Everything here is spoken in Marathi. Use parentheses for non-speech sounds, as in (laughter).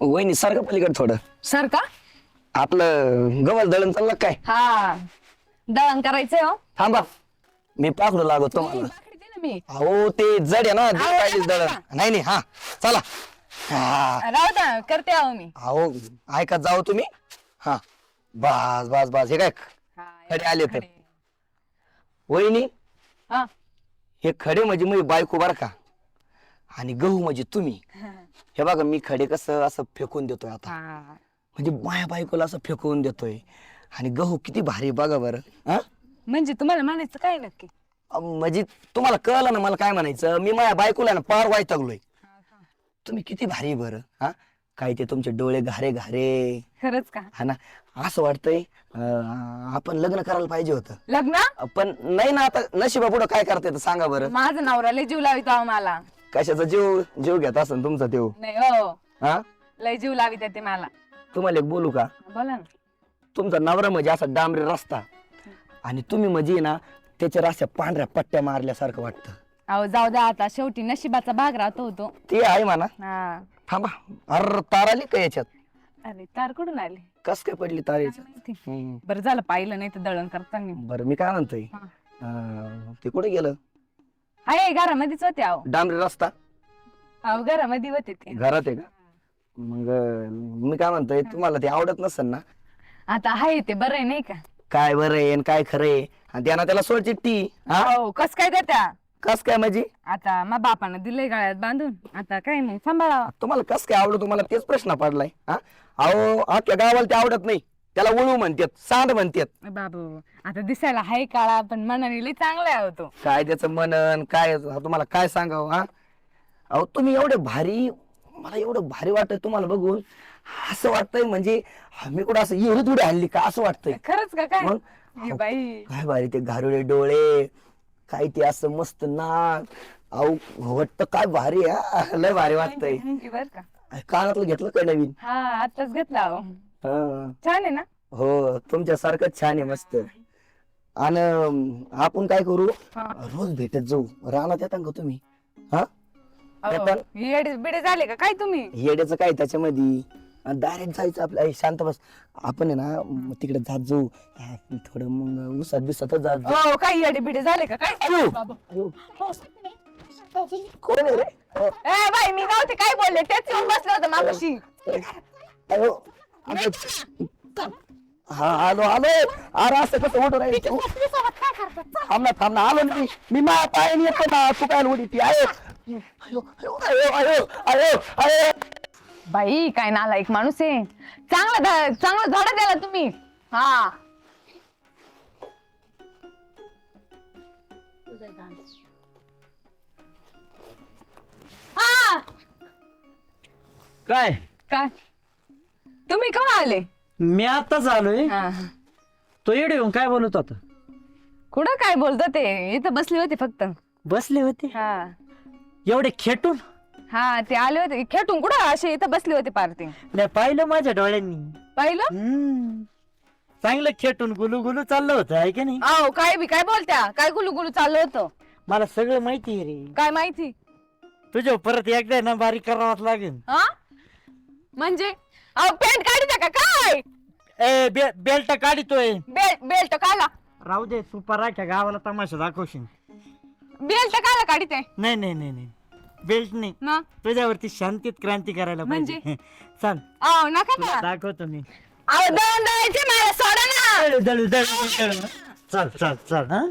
वहिनी सारखं पलीकडे थोडं. सर का आपलं गवत दळण चाललं काय? हा. दळण करायचंय हो. थांबा. मी पाकडू लागतो तुम्हाला. भाकरी दे ना मी. अहो ते जड आहे ना पाहिजे दळण. नाही नाही हा. चला. हा. राहू द्या करते आहो मी. अहो ऐकत जाऊ तुम्ही. हा. बस बस बस. हे काय खडे आले तर. वहिनी हा. हे खडे म्हणजे मी बायको बर का? आणि गहू म्हणजे तुम्ही. हे. बघा मी खडे कसं असं फेकून देतोय आता. हा. म्हणजे माया बायकोला असं फेकून देतोय. आणि गहू किती भारी बघा बरं हा? म्हणजे तुम्हाला म्हणायचं काय नक्की? अं, म्हणजे तुम्हाला कळलं ना मला काय म्हणायचं? मी माझ्या बायकोला ना पार वायतगलोय तुम्ही किती भारी बरं हा? काय ते तुमचे डोळे घारे घारे. खरंच का? हा ना. असं वाटतंय अं, आपण लग्न करायला पाहिजे होतं. लग्न? पण नाही ना आता नशिबा पुढं काय करता येतं सांगा बरं. माझं नवऱ्याला जीव लावित आहो मला. कशाचा जीव? जीव घेत असेल तुमचा देव नाही हो. हा? लय जीव लावित ते मला. तुम्हाला एक बोलू का? बोला ना. तुमचा नवरा म्हणजे असा डांबरी रस्ता. आणि तुम्ही म्हणजे ना त्याच्या रस्त्या पांढऱ्या पट्ट्या मारल्यासारखं वाटतं. अहो जाऊ द्या आता. शेवटी नशिबाचा भाग राहतो होतो ते आहे म्हणा. हा. थांबा. अर तार आली का याच्यात? अरे तार कुठून आले? कस काय पडली तार याच्यात. हम्म. बरं झालं पाहिलं नाही तर दळण करताना. बरं मी काय म्हणतोय? हा. अं, ते कुठे गेलं? हाय घरामध्येच होते अहो डांबरी रस्ता? अहो घरामध्ये होते ते. घरात आहे का? मग अं, मी काय म्हणतोय तुम्हाला ते आवडत नसेल ना? आता हाय ते बरं आहे नाही का? काय बरं आहे आणि काय खरं आहे? आणि त्यांना त्याला सोड चिठ्ठी हा? हो कस काय करत्या कस काय म्हणजे आता मग बापानं दिलंय गळ्यात बांधून. आता काय मग सांभाळावा. तुम्हाला कस काय आवडत तुम्हाला? तेच प्रश्न पडलाय हा? अहो अख्ख्या गावाला ते आवडत नाही. त्याला वळू म्हणतात सांड म्हणतात. बाबू आता दिसायला हाय काळा पण मनाने लय चांगला आहे तो. काय त्याचं मनन काय तुम्हाला काय सांगावं हा? अहो तुम्ही एवढे भारी मला एवढं भारी वाटत तुम्हाला बघून. असं वाटतंय म्हणजे मी कुठं असं एवढी थोडी हल्ली का असं वाटतंय. खरंच का काय? मग? हे बाई. काय भारी ते घारुळे डोळे काय ते असं मस्त नाक. अहो वाटतं काय भारी आहे, हा. लय भारी वाटतंय. बर का. कानातलं घेतलं काय नवीन? हा आताच घेतला अहो. हा. छान आहे ना? हो तुमच्या सारखंच छान आहे मस्त. आणि अं, आपण काय करू? हा. रोज भेटत जाऊ. रानात येता का तुम्ही? हा? अहो, येतात. येडे बिडे झाले का? काय तुम्ही? येड्याचं काय त्याच्यामध्ये? डायरेक्ट जायचं आपलं ऐ, शांत बस. आपण आहे ना म, तिकडे जात जाऊ. हा, थोडं मग उसात बिसातच जात जाऊ. हो काय येडे बिडे झाले का? काय? अयो, बाबा. अयो. कोण आहे रे? अ, ए बाई मी नव्हते काय बोलले? तेच येऊन बसलं होतं मागाशी. अयो! अगं, हा आलो आलो. अरे असं कसं उठू राहील थांब ना थांब ना आलो ना मी. मी माझ्या पायाने येतो ना तू काय उडी ती? आयो अयो अयो अयो अयो अयो अयो! बाई काय नाला एक माणूस आहे. चांगला ध- चांगला धडा द्याला तुम्ही. हा. हा. काय? काय? तुम्ही का आले? मी आताच आलोय. हा. तो येडे येऊन काय बोलत होता? कुठं काय बोलतो ते इथं बसले होते फक्त. बसले होते? हा. एवढे खेटून? हा ते आले होते. खेटून कुठं असे इथं बसले होते पार्टी नाही पाहिलं माझ्या डोळ्यांनी. पाहिलं? हम्म. चांगलं खेटून गुलू गुलू चाललं होतं आहे की नाही? अहो काय बी काय बोलत्या? काय गुलू गुलू चाललं होतं? मला सगळं माहिती आहे रे. काय माहिती? तुझ्या परत एकदा ना बारीक करावाच लागेल. हा? म्हणजे? अहो पेंट काढता का काय? ए बे, बेल्ट काढितोय. बेल्ट बेल्ट काला. राहू दे तू पराख्या गावाला तमाशा दाखवशील. बेल्ट काला काढते? नाही नाही नाही नाही. बेल्ट नाही. ना? तुझ्यावरती शांतीत क्रांती करायला म्हणजे? पाहिजे. (laughs) चल. अहो नका तुला का दाखवतो मी. अहो दळण दळायचे मला सोडा ना. दळू, दळू, दळू, दळू. चल. चल चल हा.